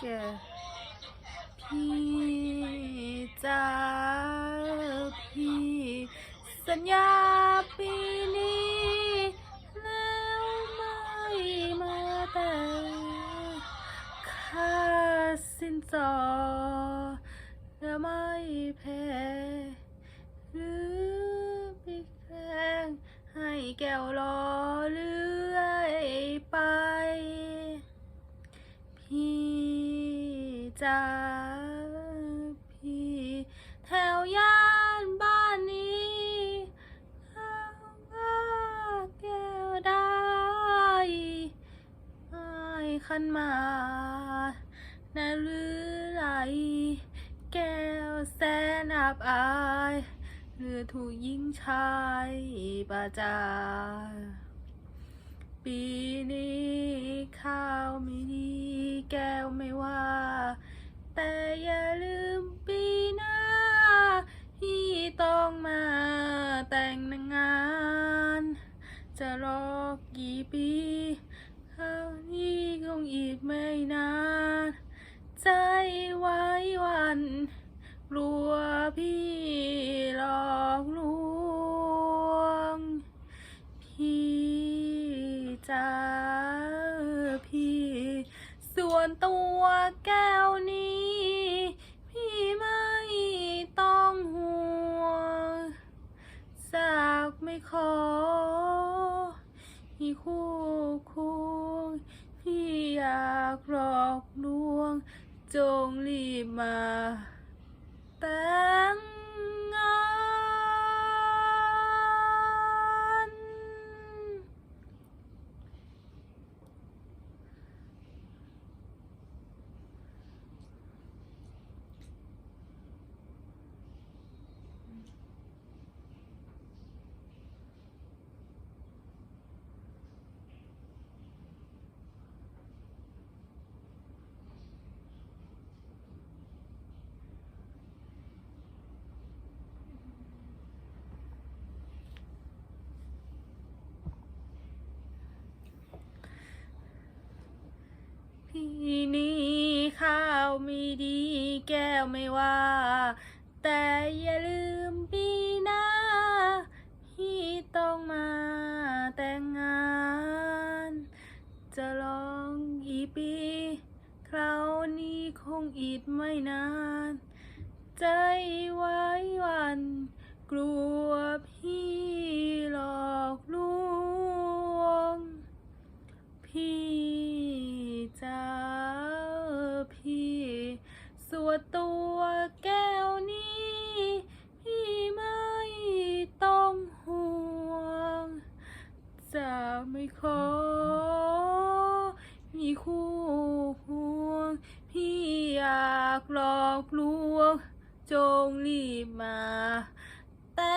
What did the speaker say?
แก่พี่จ้าพี่สัญญาปีนี้แล้วไม่มาแต่ค่าสินสอดและไม่แพ้หรือพี่แกล้งให้แก้วรอ จ้าพี่แถวย่านบ้านนี้ข้าวก็แก้วได้ไอ้ขันมานาหรือไหลแก้วแสนอับอายหรือถูกยิงชายประจาปีนี้ กี่ปีครานี้คงอีกไม่นาน ใจไว้วันกลัวพี่หลอกลวง พี่จ้าพี่ ส่วนตัวแก้ว อยากหลอกลวง จงรีบมาแต่งงาน พี่ นี้ข้าวไม่ดีแก้วไม่ว่า แต่อย่าลืมปีหน้าพี่ต้องมาแต่งงาน จะลองกี่ปีคราวนี้คงอีกไม่นาน ใจไว้วัน กลัวากหลอกลวงจงรีบมา แต่